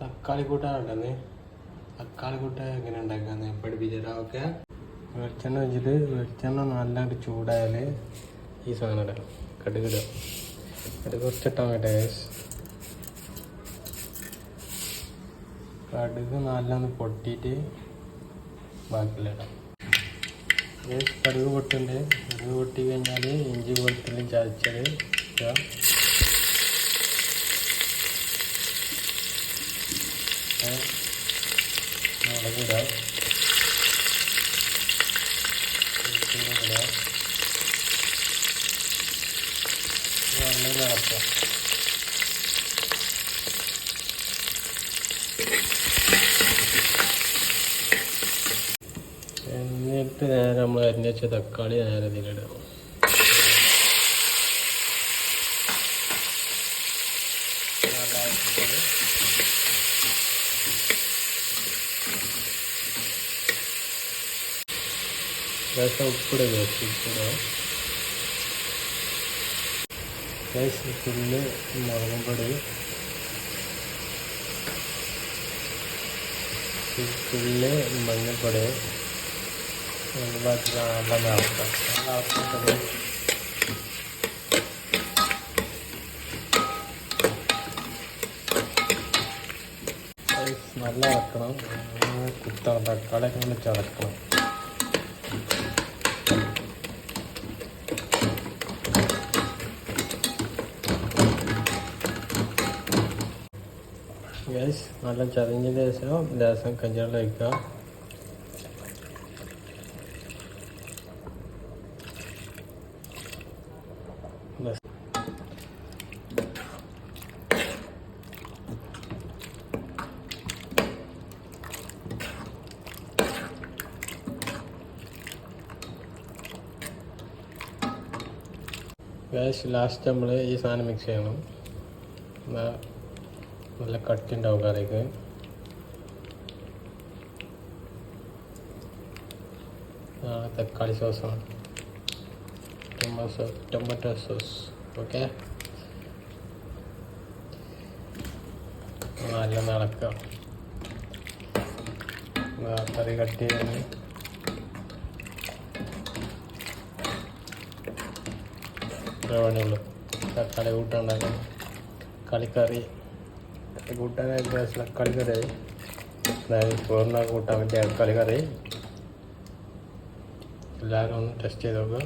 തക്കാളി കൂട്ടാനുണ്ടെന്ന് തക്കാളി കൂട്ട എങ്ങനെ ഉണ്ടാക്കാന്ന് പഠിപ്പിച്ചിട്ടാ ഓക്കെ? വെളിച്ചെണ്ണ വെച്ചിട്ട് വെളിച്ചെണ്ണ നല്ലതായിട്ട് ചൂടായാൽ ഈ സാധനം ഇടാം കടുകിടാം ഇടുക കടുക് കുറച്ചിട്ടാൽ മതി കടുക് നല്ലൊന്ന് പൊട്ടിയിട്ട് ബാക്കിയിലിടാം ഗൈസ് കടുക് പൊട്ടുണ്ട്. കടുക് പൊട്ടി കഴിഞ്ഞാൽ ഇഞ്ചി വെളുത്തുള്ളി ചതച്ചത് ഇടുക. എന്നിട്ട് നേരെ നമ്മൾ അരിഞ്ഞ തക്കാളി നേരെ ഇതിലിടാം. ലേശം ഉപ്പിടുക ഉപ്പിടുക ലേശം തുള്ളി മുളകും പൊടി തുള്ളി മഞ്ഞൾപ്പൊടി ബാക്കി നല്ല ഇളക്കാം നല്ല ഇളക്കിട്ടത് നല്ല ഇളക്കണം കുത്തണം തക്കാളിയൊക്കെ ഒന്ന് ചതക്കണം. ഗ്യാസ് നല്ല ചതഞ്ഞതിന് ശേഷം ലേശം കഞ്ഞിവെള്ളം വയ്ക്കുക ഗ്യാസ് ലാസ്റ്റ് നമ്മൾ ഈ സാധനം മിക്സ് ചെയ്യണം. നല്ല കട്ടി ഉണ്ടാവും കറിക്ക് തക്കാളി സോസാണ്. Tomato sauce. ഓക്കെ? നല്ല നടക്കുക കറി കട്ട് ചെയ്യാൻ ഇത്ര പണിയുള്ളൂ. തക്കാളി കൂട്ടുണ്ടാക്കണം കളിക്കറി. കൂട്ടാനായിട്ട് തക്കാളി അതായത് ചോറിനൊക്കെ കൂട്ടാൻ പറ്റിയ തക്കാളി കറി. എല്ലാവരും ഒന്ന് ടെസ്റ്റ് ചെയ്ത് നോക്കുക